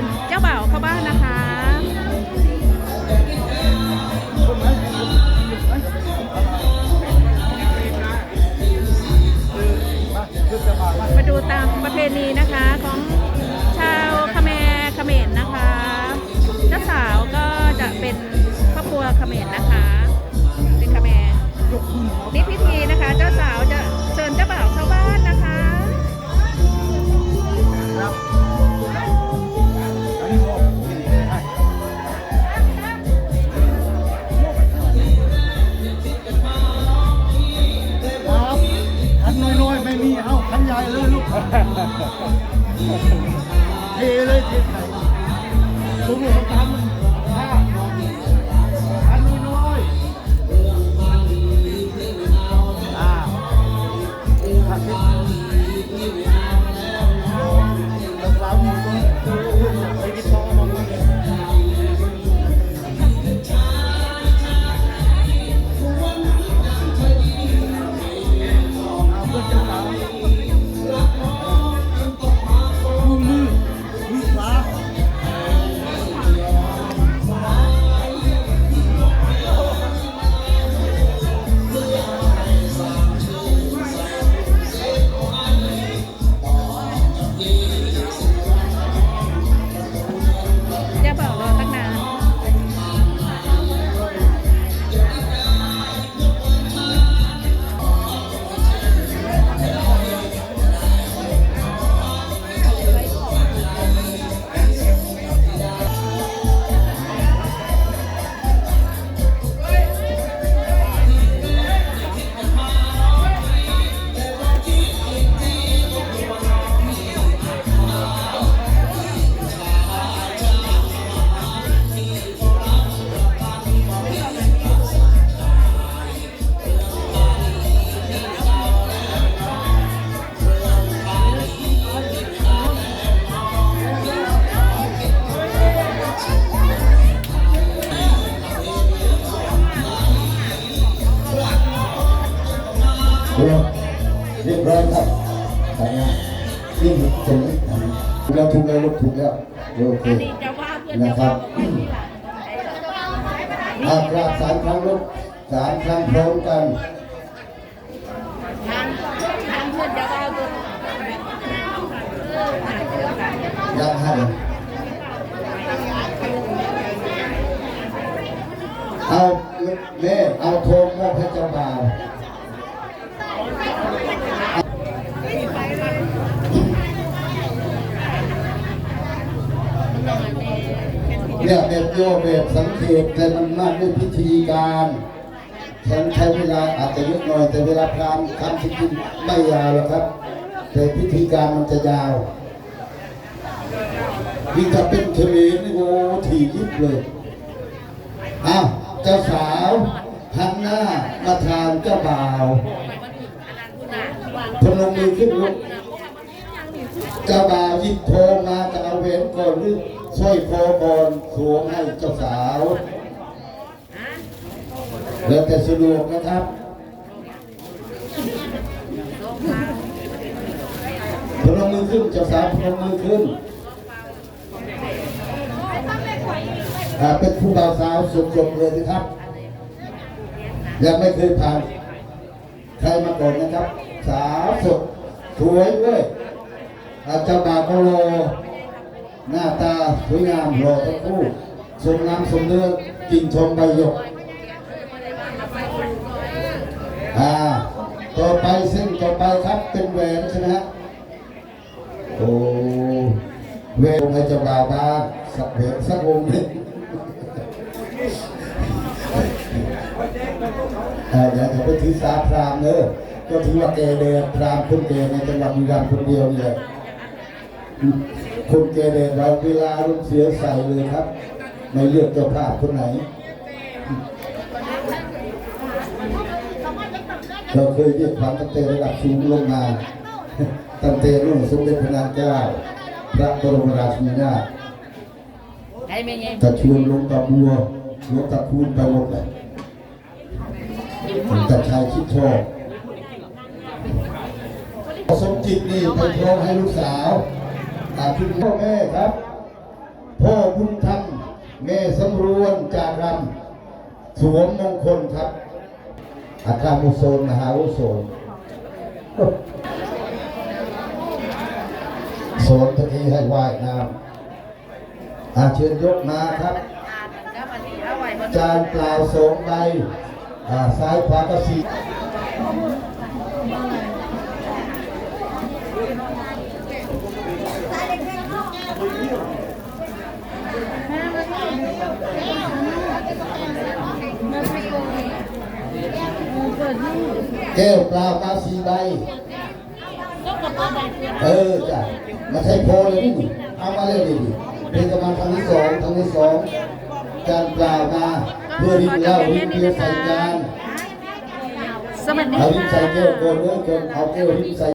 ญเจ้าบ่าวเข้าบ้านนะคะมาดูตามประเพณีนะคะของ น้อยๆไม่มีเอาขันใหญ่เลยลูกเทเลยเทใส่ตุ้มหัวตามมัน เรียบเรียบร้อยครับไปนะนี่ตรงนี้ถูกแล้วถูกแล้วลูกถูกแล้วโอเคนนี้เจ้าบ่าวเพื่อากราบสามครั้งลูกสามครั้งพร้อมกันยังให้เอาแม่เอาโทงมอบให้เจ้าบ่าว เนี่ยแบบโยแบบสังเกตแต่มันมากด้วยพิธีการฉันใช้เวลาอาจจะเยอะหน่อยแต่เวลาพรามทำพิธีไม่ยาวหรอกครับ แต่พิธีการมันจะยาวนี่ถ้าเป็นเขมรนี่โอ้ถี่ยิบเลยอ้าวเจ้าสาวหันหน้ามาทางเจ้าบ่าวพนมมือขึ้นลุกเจ้าบ่าวหยิบโทงมาจะเอาแหวนก่อนหรือ สร้อยคอก่อนสวมให้เจ้าสาว แล้วแต่สะดวกนะครับพนมมือขึ้นเจ้าสาวพนมมือขึ้นเป็นผู้บ่าวสาวสดๆเลยนะครับ ยังไม่เคยผ่านใครมาก่อนนะครับ สาวสดสวยด้วยอาเจ้าบ่าวก็รอ หน้าตาสวยงามรอทั้งคู่สมน้ำสมเนื้อกินชมใบหยกอ่าต่อไปเส้นต่อไปครับเป็นแหวนใช่ไหมฮะโอ้แหวนให้จ้าบ่าวบ้างสักแหวนสักวงหนึ่งอ่าอย่าจะไปถือสาพรามเนอะก็ถือว่าแกเดพรามคนแกในจังหวัดบุรีรัมย์คนเดียวนี่แหละ คนแกเดนเราเวลารุ่นเสียใส่เลยครับ ไม่เลือกเจ้าภาพคนไหน เราเคยเรียกขวัญตั้งแต่ระดับสูงลงมาตั้งแต่รุ่นสมเด็จพระนางเจ้า พระบรมราชินีนาถได้ไหมไงกระชวนลงตะบัวลงตะคูนไปหมดเลยแต่ชายคิดชอบสมจิตนี่ไปพร้อมให้ลูกสาว อาคุณพ่อแม่ครับ พ่อบุญธรรมแม่สำรวนจากรำสวมมงคลครับอาคามุโซนมหาวุโสนโสนตะกี้ให้ไหว้น้ำอาเชิญยกมาครับ จานเปล่าสองใบอาซ้ายขวาก็สี่ แก้วเปล่ากาสีใบเออจ้ะมาใช้โพเลยนี่เอามาเลยดิเป็นกำลังทางที่สองทางที่สองจานเปล่ามาเพื่อริมเหล้าริมเบียร์ใส่จานสวัสดีเอาริมใส่ค่ะแก้วโกนเลยโกนเอาแก้วริมใส่